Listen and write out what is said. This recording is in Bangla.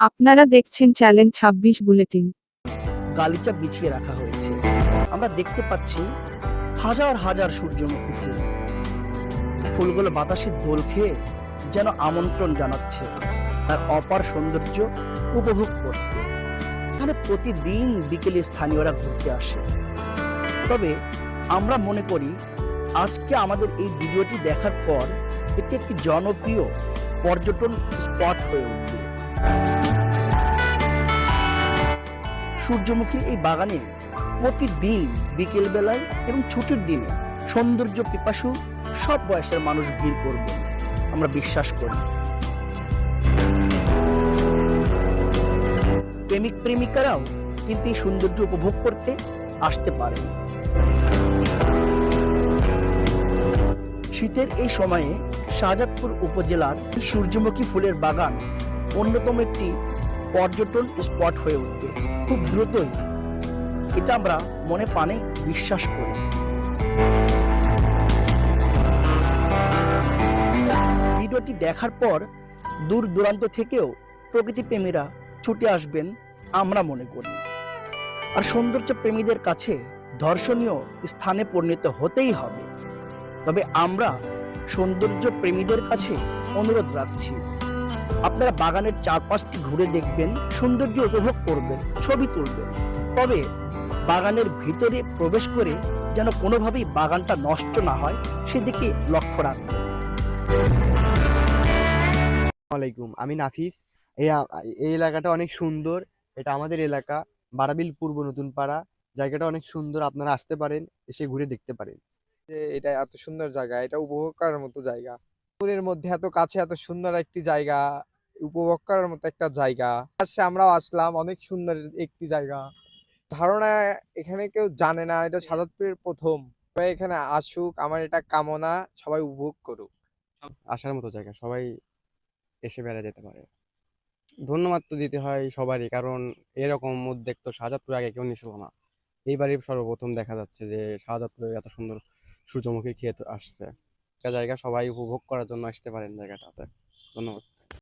আপনারা দেখছেন চ্যালেঞ্জ ছাব্বিশ বুলেটিন। গালিচা বিছিয়ে রাখা হয়েছে। আমরা দেখতে পাচ্ছি হাজার হাজার সূর্যমুখী ফুল। ফুলগুলো বাতাসের দোল খেয়ে যেন আমন্ত্রণ জানাচ্ছে তার অপার সৌন্দর্য উপভোগ করতে। এখানে প্রতিদিন বিকেলে স্থানীয়রা ঘুরতে আসে। তবে আমরা মনে করি, আজকে আমাদের এই ভিডিওটি দেখার পর এটি একটি জনপ্রিয় পর্যটন স্পট হয়ে উঠবে। সূর্যমুখীর এই বাগানে প্রতিদিন বিকেল বেলায় এবং ছুটির দিনে সৌন্দর্য, পিপাসু সব বয়সের মানুষ ভিড় করবে। আমরা বিশ্বাস করি। প্রেমিক, প্রেমিকারাও কিন্তু এই সৌন্দর্য উপভোগ করতে আসতে পারেন। শীতের এই সময়ে শাহজাদপুর উপজেলার সূর্যমুখী ফুলের বাগান অন্যতম একটি পর্যটন স্পট হয়ে উঠবে। খুব দ্রুতই। এটা আমরা মনে পানে বিশ্বাস করি। ভিডিওটি দেখার পর দূর দূরান্ত থেকেও প্রকৃতি প্রেমীরা ছুটে আসবেন আমরা মনে করি। আর সৌন্দর্য প্রেমীদের কাছে দর্শনীয় স্থানে পরিণত হতেই হবে। তবে আমরা সৌন্দর্য প্রেমীদের কাছে অনুরোধ রাখছি। আপনারা বাগানের চারপাশটি ঘুরে দেখবেন সৌন্দর্য উপভোগ করবেন ছবি তুলবেন। তবে বাগানের ভিতরে প্রবেশ করে যেন কোনোভাবেই বাগানটা নষ্ট না হয় সেদিকে লক্ষ্য রাখবেন। আলাইকুম আমি নাফিস। এই এই এলাকাটা অনেক সুন্দর। এটা আমাদের এলাকা বারাবিল পূর্ব নতুন পাড়া জায়গাটা অনেক সুন্দর আপনারা আসতে পারেন এসে ঘুরে দেখতে পারেন। এটা এত সুন্দর জায়গা এটা উপভোগ করার মতো জায়গা। পুরের মধ্যে এত কাছে এত সুন্দর একটি জায়গা উপভোগ করার মতো একটা জায়গা। আচ্ছা আমরাও আসলাম অনেক সুন্দর একটি জায়গা। ধারণা এখানে কেউ জানে না এটা সাজাদপুরের প্রথম। সবাই এখানে আসুক আমার এটা কামনা সবাই উপভোগ করুক। আসার মতো জায়গা সবাই এসে বেড়া যেতে পারে। ধন্যবাদ তো দিতে হয় সবারই কারণ এরকম উদ্যোগ তো শাহজাদপুরে আগে কেউ নিয়েছিল না। এইবারই সর্বপ্রথম দেখা যাচ্ছে যে শাহজাদপুরে এত সুন্দর সূর্যমুখী ক্ষেত আসছে। জায়গা সবাই উপভোগ করার জন্য আসতে পারেন জায়গাটাতে। ধন্যবাদ।